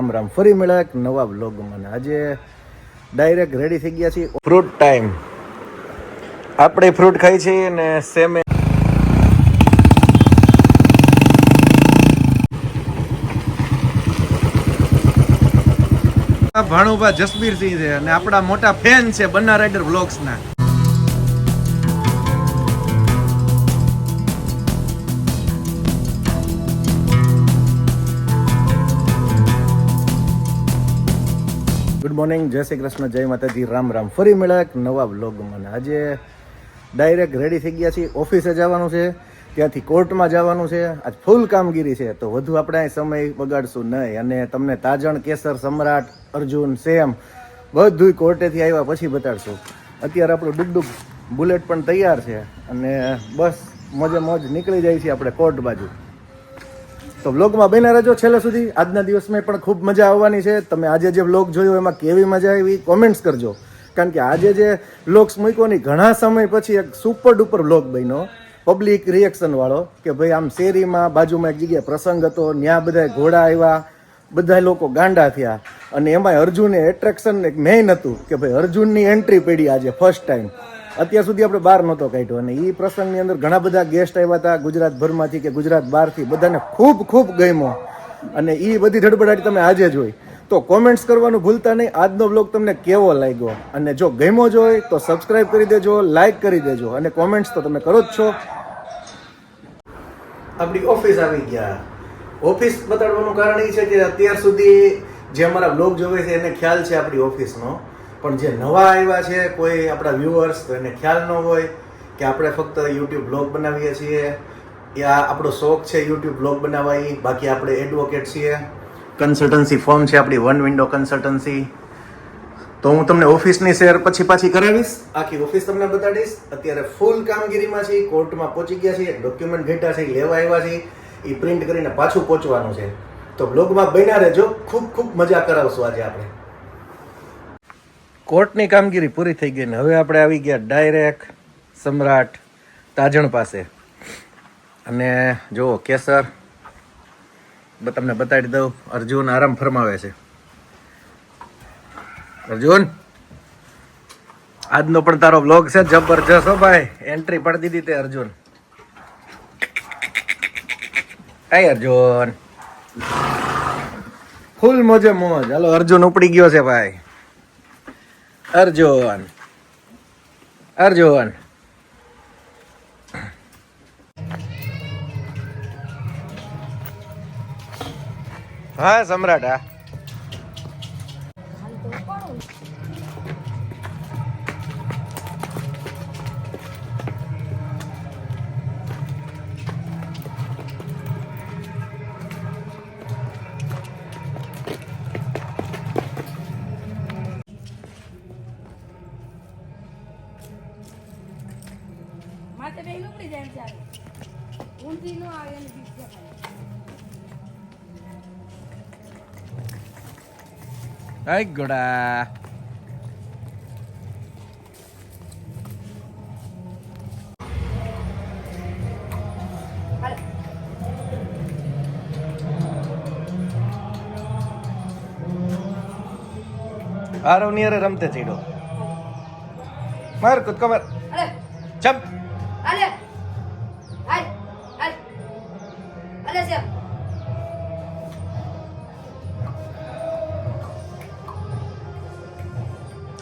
રામ રામ. ફરી મળ્યા એક નવા મને આજે ડાયરેક્ટ રેડી થઈ ગયા છીએ. ફ્રૂટ ટાઈમ આપણે ફ્રૂટ ખાઈ છીએ અને સેમે ભાણુભા જસબીરસિંહ છે અને આપણા મોટા ફેન છે બન્ના રાઇડર વ્લોગ્સના મોર્નિંગ. જય શ્રી કૃષ્ણ, જય માતાજી. રામ રામ. ફરી મળ્યા એક નવા બ્લોગમાં આજે ડાયરેક્ટ રેડી થઈ ગયા છીએ. ઓફિસે જવાનું છે. ત્યાંથી કોર્ટમાં જવાનું છે. આજ ફૂલ કામગીરી છે. તો વધુ આપણે સમય બગાડશું નહીં. અને તમને તાજણ, કેસર, સમ્રાટ, અર્જુન, સેમ બધું કોર્ટેથી આવ્યા પછી બતાડશું. અત્યારે આપણું ડુગડુગ બુલેટ પણ તૈયાર છે. અને બસ, મોજે મોજ નીકળી જાય છે આપણે કોર્ટ બાજુ. તો વ્લોગમાં બન્યા રહેજો છેલ્લે સુધી. આજના દિવસમાં પણ ખૂબ મજા આવવાની છે. તમે આજે જે વ્લોગ જોયો એમાં કેવી મજા આવી કોમેન્ટ્સ કરજો. કારણ કે આજે જે વ્લોગ્સ મૂક્યો ઘણા સમય પછી એક સુપર ડુપર વ્લોગ બન્યો. પબ્લિક રિએક્શનવાળો કે ભાઈ આમ શેરીમાં બાજુમાં એક જગ્યાએ પ્રસંગ હતો ત્યાં બધા ઘોડા આવ્યા બધા લોકો ગાંડા થયા. અને એમાં અર્જુને એટ્રેક્શન એક મેઇન હતું કે ભાઈ અર્જુનની એન્ટ્રી પડી આજે ફર્સ્ટ ટાઈમ અત્યાર સુધી આપણે બહાર નહોતો કાઢ્યો અને એ પ્રસંગની અંદર ઘણા બધા ગેસ્ટ આવ્યા હતા ગુજરાતભરમાંથી કે ગુજરાત બહારથી. બધાને ખૂબ ખૂબ ગમ્યો. અને એ બધી ધડબડાટી તમે આજે જોઈ. તો કોમેન્ટ્સ કરવાનું ભૂલતા નહીં. આજનો બ્લોગ તમને કેવો લાગ્યો? અને જો ગમ્યો જ હોય તો સબસ્ક્રાઈબ કરી દેજો લાઈક કરી દેજો અને કોમેન્ટ્સ તો તમે કરો જ છો. આપણી ઓફિસ આવી ગયા. ઓફિસ બતાડવાનું કારણ એ છે કે અત્યાર સુધી જે અમારા બ્લોગ જોવે છે, એને ખ્યાલ છે આપણી ઓફિસનો પણ જે નવા આવ્યા છે, કોઈ આપણા વ્યુઅર્સ એને ખ્યાલ ન હોય કે આપણે ફક્ત યુટ્યુબ બ્લોગ બનાવીએ છીએ યા આપણો શોખ છે યુટ્યુબ બ્લોગ બનાવવાની. બાકી આપણે એડવોકેટ છીએ. કન્સલ્ટન્સી ફોર્મ છે આપણી વન વિન્ડો કન્સલ્ટન્સી તો હું તમને ઓફિસની શેર પછી પાછી કરાવીશ. આખી ઓફિસ તમને બતાડીશ. અત્યારે ફૂલ કામગીરીમાં છે કોર્ટમાં પહોંચી ગયા છે ડોક્યુમેન્ટ ઘેટા છે લેવા આવ્યા છે એ પ્રિન્ટ કરીને પાછું પહોંચવાનું છે. તો બ્લોગમાં બન્યા રહેજો, ખૂબ ખૂબ મજા કરાવશું આજે આપણે. કોર્ટની કામગીરી પૂરી થઈ ગઈ ને હવે આપણે આવી ગયા ડાયરેક્ટ સમ્રાટ તાજણ પાસે. અને જુઓ, કેસર. તમને બતાડી દઉં, અર્જુન આરામ ફરમાવે છે. અર્જુન, આજનો પણ તારો બ્લોગ છે, જબરજસ્ત હો ભાઈ. એન્ટ્રી પડી દીધી તે અર્જુન. એ અર્જુન. ફૂલ મોજે મોજ. હાલો, અર્જુન ઉપડી ગયો છે ભાઈ. અર્જુન અર્જુન હા સમ્રાટ હા. માથે બે ઉપડી જાય એમ ચાલે ઊંધી નો આવે એની બીક છે ખાલી.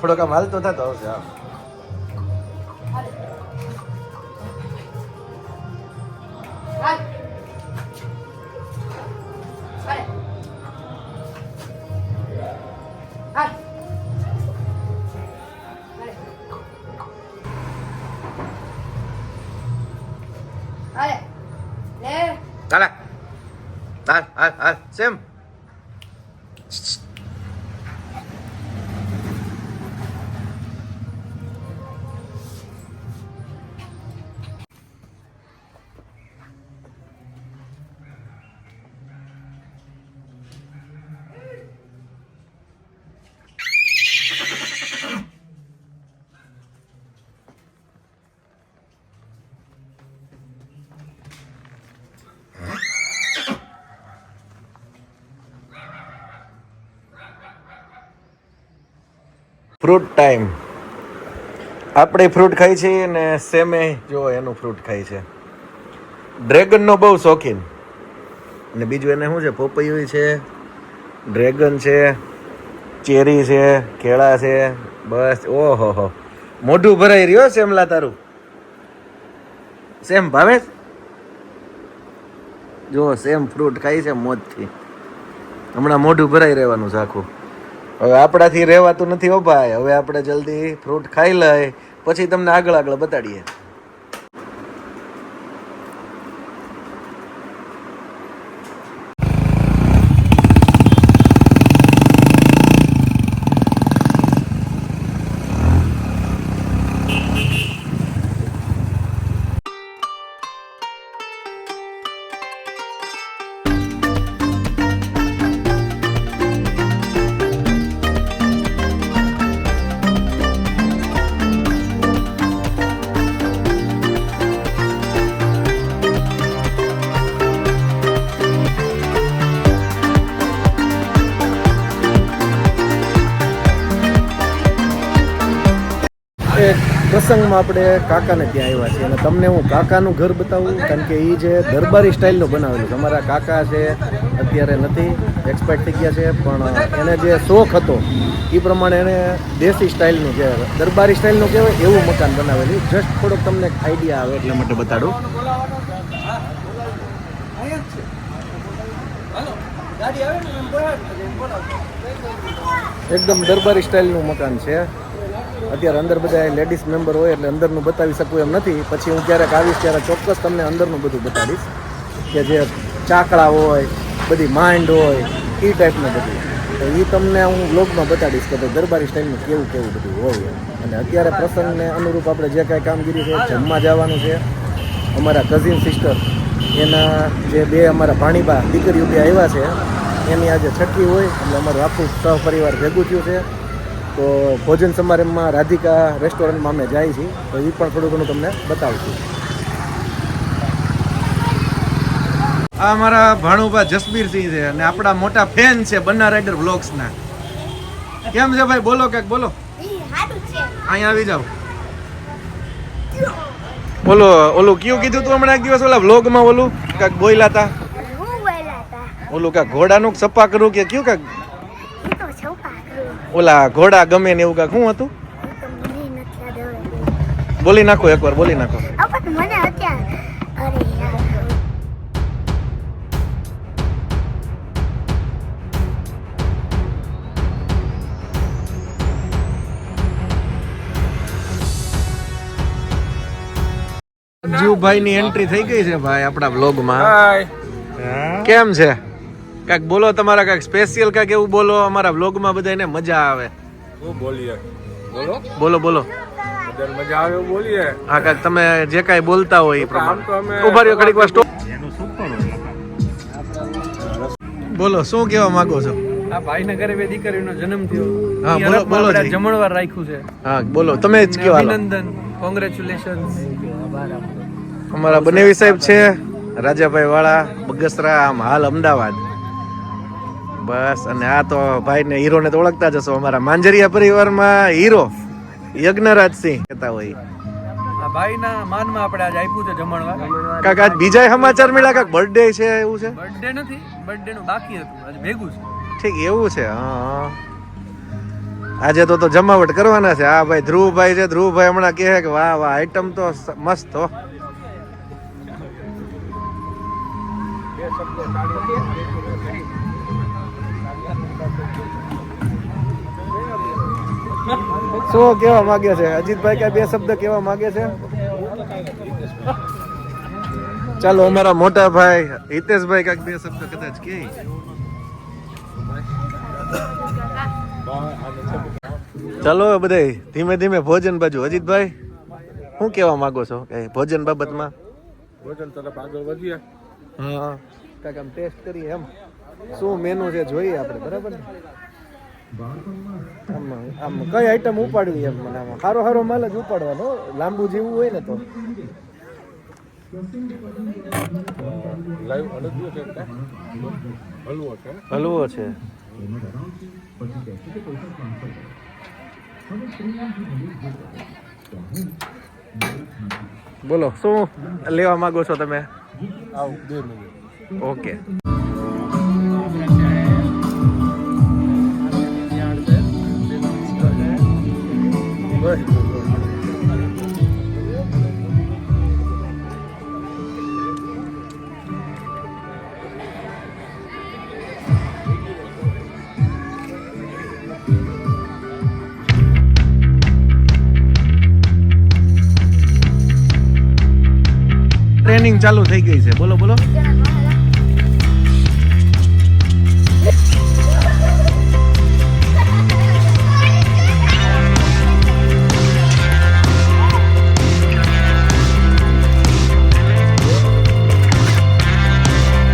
થોડોક આમ હાલતો થતો આવશે આમ હાલે. હાલ. હાલે. હાલ. હાલે. હાલે. Fruit time. આપણે ફ્રૂટ ખાઈ છીએ ને સેમે જો એનું ફ્રૂટ ખાય છે. ડ્રેગનનો બહુ શોખીન. અને બીજું એને શું છે? પોપૈયું છે, ડ્રેગન છે, ચેરી છે, કેળા છે, બસ, ઓહો હો. મોઢું ભરાઈ રહ્યો સેમલા તારું. સેમ ભાવે? જો સેમ ફ્રૂટ ખાય છે મોજથી હમણાં મોઢું ભરાઈ રહેવાનું છે આખું. હવે આપણાથી રહેવાતું નથી ઓ ભાઈ. હવે આપણે જલ્દી ફ્રૂટ ખાઈ લઈ, પછી તમને આગળ આગળ બતાડીએ. પ્રસંગમાં આપણે કાકાને ત્યાં આવ્યા છીએ અને તમને હું કાકાનું ઘર બતાવું, કારણ કે એ જે દરબારી સ્ટાઇલનું બનાવેલું તમારા કાકા છે, અત્યારે નથી એક્સપાયર થઈ ગયા છે, પણ એને જે શોખ હતો એ પ્રમાણે એને દેશી સ્ટાઇલનું જે દરબારી સ્ટાઇલનું કહેવાય, એવું મકાન બનાવેલું. જસ્ટ થોડોક તમને આઈડિયા આવે એટલા માટે બતાડું. એકદમ દરબારી સ્ટાઇલનું મકાન છે. અત્યારે અંદર બધા લેડીઝ મેમ્બર હોય એટલે અંદરનું બતાવી શકું એમ નથી. પછી હું ક્યારેક આવીશ ત્યારે ચોક્કસ તમને અંદરનું બધું બતાવીશ કે જે ચાકડા હોય, બધી માંડ હોય એ ટાઈપનું બધું. તો એ તમને હું બ્લોગમાં બતાડીશ કે ભાઈ દરબારી સ્ટાઇલનું કેવું કેવું બધું હોય અને અત્યારે પ્રસંગને અનુરૂપ આપણે જે કાંઈ કામગીરી છે, જમવા જવાનું છે. અમારા કઝિન સિસ્ટર એના જે બે અમારા ભાણીબા દીકરીઓ બે આવ્યા છે, એની આજે છઠ્ઠી હોય, એટલે અમારું આખું સહપરિવાર ભેગું થયું છે. તો ભોજન સમારંભમાં રાધિકા રેસ્ટોરન્ટમાં અમે જાય છીએ. તો એ પણ થોડું ઘણું તમને બતાવશું. છું આ અમારા ભાણુભા જસબીરસિંહ છે અને આપણા મોટા ફેન છે બન્ના રાઇડર વ્લોગ્સના. કેમ છે ભાઈ? બોલો કાંઈક બોલો. અહીંયા આવી જાઓ. બોલો ઓલું કયું કીધું તું હમણાં એક દિવસ? ઓલા વ્લોગમાં ઓલું? કાંઈક બોયલા હતા ઓલું કાંઈક ઘોડાનું સપા કરું કે કયું કાંઈક ઓલા ઘોડા ગમે ને એવું કા શું હતું? બોલી નાખો એકવાર બોલી નાખો. જીવભાઈ ની એન્ટ્રી થઈ ગઈ છે ભાઈ આપણા બ્લોગમાં કેમ છે? કાંઈક બોલો તમારા કાંઈક સ્પેશિયલ કાંઈક એવું બોલો અમારા વ્લોગમાં બધાને મજા આવે. શું બોલીએ? બોલો? બોલો બોલો. મજા આવે એવું બોલીએ? હા કાંઈક તમે જે કાંઈ બોલતા હોય એ પ્રમાણે. ઊભા રહ્યો ઘડીક વાર સ્ટોપ બોલો શું કહેવા માંગો છો? આ ભાઈના ઘરે બે દીકરીનો જન્મ થયો. હા, બોલો, બોલો જમણવાર રાખ્યું છે. હા બોલો તમે જ કહેવા. અભિનંદન કોંગ્રેચ્યુલેશન અમારા બનેવી સાહેબ છે રાજાભાઈ વાળા બગસરા આમ હાલ અમદાવાદ. બસ અને આ તો ભાઈને હીરોને તો ઓળખતા જશો અમારા માંજરિયા પરિવારમાં હીરો યજ્ઞરાજસિંહ કહેતા હોય. આ ભાઈના માનમાં આપણે આજ આપ્યું છે જમણવાર. કાક આજ બીજા સમાચાર મળ્યા? કાક બર્થડે છે એવું છે? બર્થડે નથી બર્થડે નું બાકી હતું આજે ભેગું છે. ઠીક એવું છે હા આજે તો તો જમાવટ કરવાના છે. આ ભાઈ ધ્રુવભાઈ છે ધ્રુવભાઈ હમણાં કહે કે વાહ વાહ આઈટમ તો મસ્ત હો. શું કેવા માંગે છે? અજીતભાઈ કઈ બે શબ્દ કેવા માંગે છે? ચાલો અમારા મોટા ભાઈ હિતેશભાઈ કાંઈક બે શબ્દ કદાચ કે ચાલો બધાય ધીમે ધીમે ભોજન બાજુ. અજીતભાઈ શું કેવા માંગો છો? કે ભોજન બાબતમાં? ભોજન તરફ આગળ વધીએ. હા. કાંઈક આમ ટેસ્ટ કરીએ એમ. શું મેનુ છે? જોઈએ આપણે બરાબર ને? આમ આમ કઈ આઈટમ ઉપાડવી એમ મને આમાં? સારો સારો માલ જ ઉપાડવાનો લાંબુ જેવું હોય ને તો. હલવો છે બોલો શું લેવા માંગો છો તમે? આવ ઓકે ટ્રેનિંગ ચાલુ થઈ ગઈ છે બોલો બોલો જણા